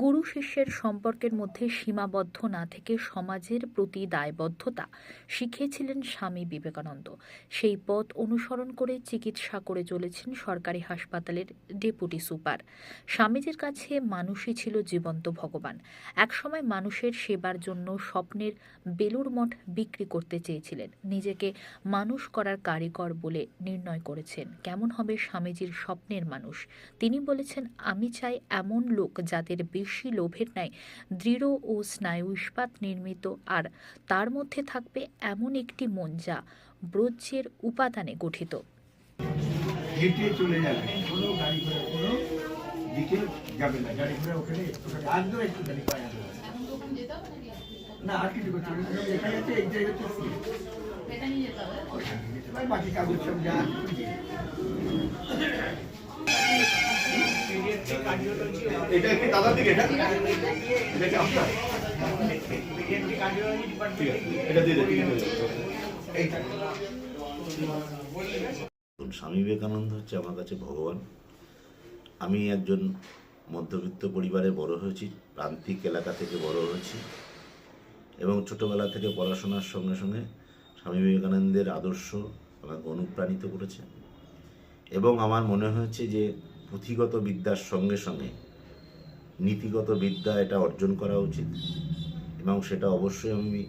গুরু শিষ্যের সম্পর্কের মধ্যে সীমাবদ্ধ না থেকে সমাজের প্রতি দায়বদ্ধতা শিখিয়েছিলেন স্বামী বিবেকানন্দ। সেই পথ অনুসরণ করে চিকিৎসা করে চলেছেন সরকারি হাসপাতালের ডেপুটি সুপার। স্বামীজির কাছে মানুষই ছিল জীবন্ত ভগবান। একসময় মানুষের সেবার জন্য স্বপ্নের বেলুর মঠ বিক্রি করতে চেয়েছিলেন। নিজেকে মানুষ করার কারিগর বলে নির্ণয় করেছেন। কেমন হবে স্বামীজির স্বপ্নের মানুষ? তিনি বলেছেন, আমি চাই এমন লোক যাদের বেশি লোভের ন্যায় দৃঢ় ও স্নায়ু ইস্পাত নির্মিত আর তার মধ্যে থাকবে এমন একটি মন যা ব্রজ্যের উপাদানে গঠিত। হেঁটে চলে যাবে। কোনো গাড়ি ঘোড়া কোনো দিকে যাবে না। গাড়ি ঘোড়া ওখানে একটু গাড়ি পায়ে না আর কিছু করতে হবে এখানে আছে এই জায়গায় তো বাকি কাগজ সব যা এটা কি দাদার দিকে এটা? এটা কি? আপনার? এটা দিয়ে দিন এইটা দেখুন, স্বামী বিবেকানন্দ হচ্ছে আমার কাছে ভগবান। আমি একজন মধ্যবিত্ত পরিবারে বড় হয়েছি প্রান্তিক এলাকা থেকে বড় হয়েছি। এবং ছোটবেলা থেকে পড়াশোনার সঙ্গে সঙ্গে স্বামী বিবেকানন্দের আদর্শ আমাকে অনুপ্রাণিত করেছে। এবং আমার মনে হয়েছে যে পুঁথিগত বিদ্যার সঙ্গে সঙ্গে নীতিগত বিদ্যা এটা অর্জন করা উচিত। এবং সেটা অবশ্যই আমি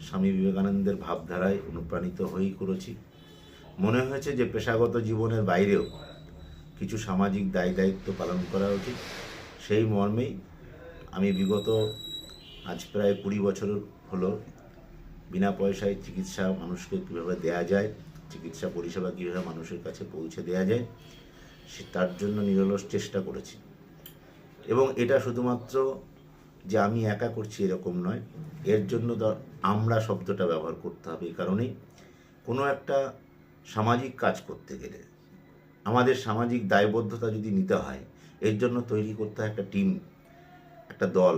স্বামী বিবেকানন্দের ভাবধারায় অনুপ্রাণিত হয়েই করেছি। মনে হয়েছে যে পেশাগত জীবনের বাইরেও কিছু সামাজিক দায় দায়িত্ব পালন করা উচিত। সেই মর্মেই আমি বিগত আজ প্রায় কুড়ি বছর হলো বিনা পয়সায় চিকিৎসা মানুষকে কীভাবে দেয়া যায়, চিকিৎসা পরিষেবা কীভাবে মানুষের কাছে পৌঁছে দেয়া যায় সে তার জন্য নিরলস চেষ্টা করেছি। এবং এটা শুধুমাত্র যে আমি একা করছি এরকম নয়, এর জন্য আমরা শব্দটা ব্যবহার করতে হবে এই কারণেই। কোনো একটা সামাজিক কাজ করতে গেলে, আমাদের সামাজিক দায়বদ্ধতা যদি নিতে হয়, এর জন্য তৈরি করতে হয় একটা টিম, একটা দল,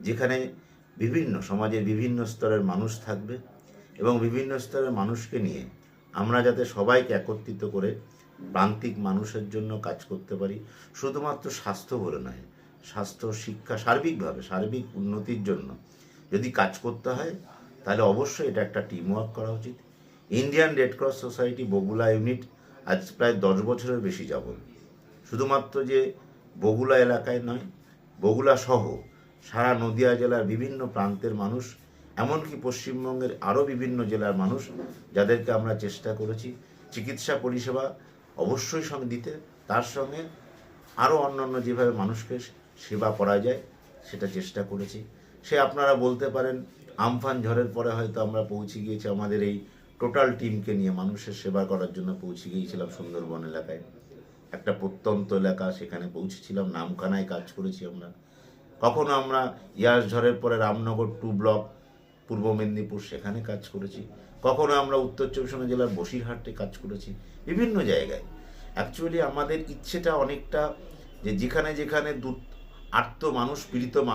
যেখানে বিভিন্ন, সমাজের বিভিন্ন স্তরের মানুষ থাকবে এবং বিভিন্ন স্তরের মানুষকে নিয়ে আমরা যাতে সবাইকে একত্রিত করে প্রান্তিক মানুষের জন্য কাজ করতে পারি। শুধুমাত্র স্বাস্থ্য বলে নয়, স্বাস্থ্য, শিক্ষা সার্বিকভাবে, সার্বিক উন্নতির জন্য যদি কাজ করতে হয়, তাহলে অবশ্যই এটা একটা টিম ওয়ার্ক করা উচিত। Indian red cross society Bagula unit আজ প্রায় দশ বছরের বেশি যাব শুধুমাত্র যে বগুলা এলাকায় নয় বগুলা সহ সারা নদিয়া জেলার বিভিন্ন প্রান্তের মানুষ, এমনকি পশ্চিমবঙ্গের আরও বিভিন্ন জেলার মানুষ যাদেরকে আমরা চেষ্টা করেছি। চিকিৎসা পরিষেবা অবশ্যই সঙ্গে দিতে, তার সঙ্গে আরও অন্যান্য যেভাবে মানুষকে সেবা করা যায়, সেটা চেষ্টা করেছি। সে আপনারা বলতে পারেন, আমফান ঝড়ের পরে হয়তো আমরা পৌঁছে গিয়েছি আমাদের এই টোটাল টিমকে নিয়ে, মানুষের সেবা করার জন্য পৌঁছে গিয়েছিলাম সুন্দরবন এলাকায়। একটা প্রত্যন্ত এলাকা, সেখানে পৌঁছেছিলাম, নামখানায় কাজ করেছি আমরা। কখনো আমরা ইয়াস ঝড়ের পরে রামনগর টু ব্লক, পূর্ব মেদিনীপুর, সেখানে কাজ করেছি। কখনো আমরা উত্তর চব্বিশ জেলার বসিরহাটে কাজ করেছি, বিভিন্ন জায়গায়। অ্যাকচুয়ালি আমাদের ইচ্ছেটা অনেকটা যে যেখানে যেখানে দু আর্ত মানুষ পীড়িত মানুষ